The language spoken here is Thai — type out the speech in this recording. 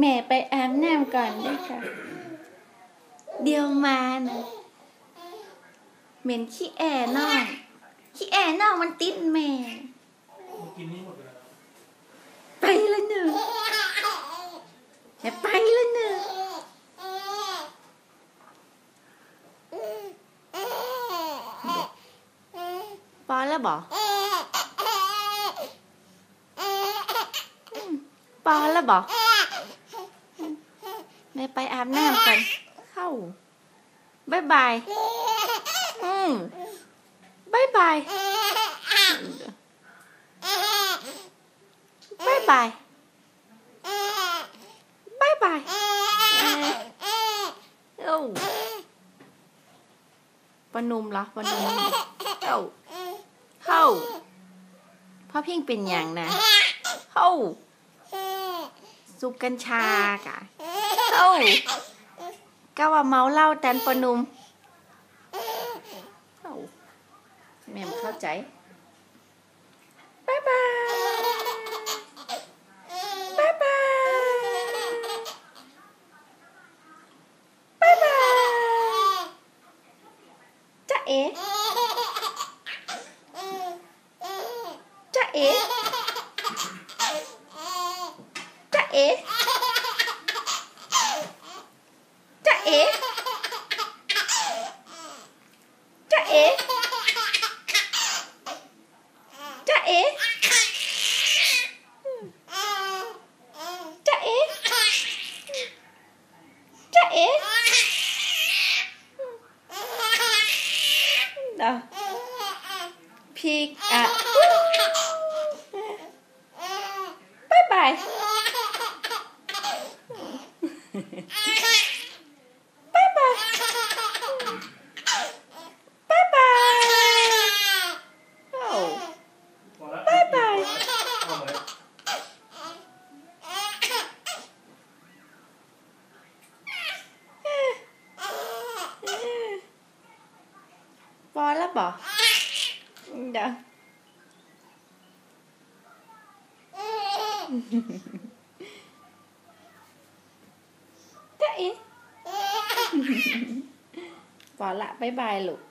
แม่ไปอาบน้ำก่อนด้วยค่ะ เดี๋ยวมานะเหม็นขี้แอน้องขี้แอน้องมันติดแม่มดเลยไปล้วหนึ่งไปล้วหนึ่งปอแล้วบอกปอแล้วบอก แม่ไปอาบน้ำกัน เข้าบายบายอืมบายบายบายบายบายบายเอ้าปนุมเหรอปนุมเอ้าเข้าพ่อเพ่งเป็นอย่างนะเข้าสุกกัญชากะ Oh. Các bà máu lau tàn phần nùm. Oh. Mềm khóc cháy. Bye bye. Bye bye. Bye bye. Chá é. Chá é. Chá é. E. Da E. Da E. Da E. Da E. Da. Pick up. Bye bye. Voi lắm bò Dạ. Thế Bỏ lại bye bye lục